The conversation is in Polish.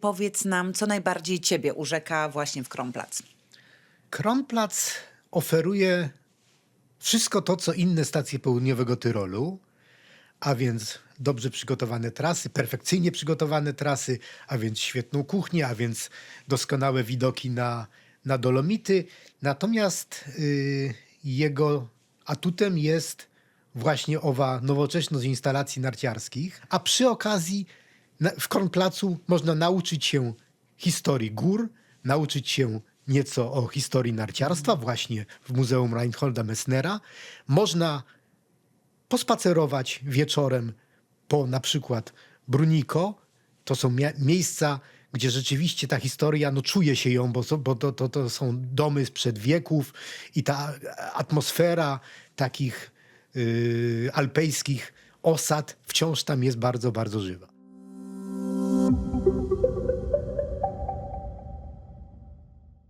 Powiedz nam, co najbardziej ciebie urzeka właśnie w Kronplatz. Kronplatz oferuje wszystko to, co inne stacje południowego Tyrolu, a więc dobrze przygotowane trasy, perfekcyjnie przygotowane trasy, a więc świetną kuchnię, a więc doskonałe widoki na, na Dolomity. Natomiast y, jego atutem jest właśnie owa nowoczesność instalacji narciarskich, a przy okazji w Kronplacu można nauczyć się historii gór, nauczyć się nieco o historii narciarstwa właśnie w Muzeum Reinholda Messnera. Można pospacerować wieczorem po na przykład Bruniko. To są miejsca, gdzie rzeczywiście ta historia, no czuje się ją, bo, bo to, to, to są domy sprzed wieków i ta atmosfera takich yy, alpejskich osad wciąż tam jest bardzo, bardzo żywa. Thank you.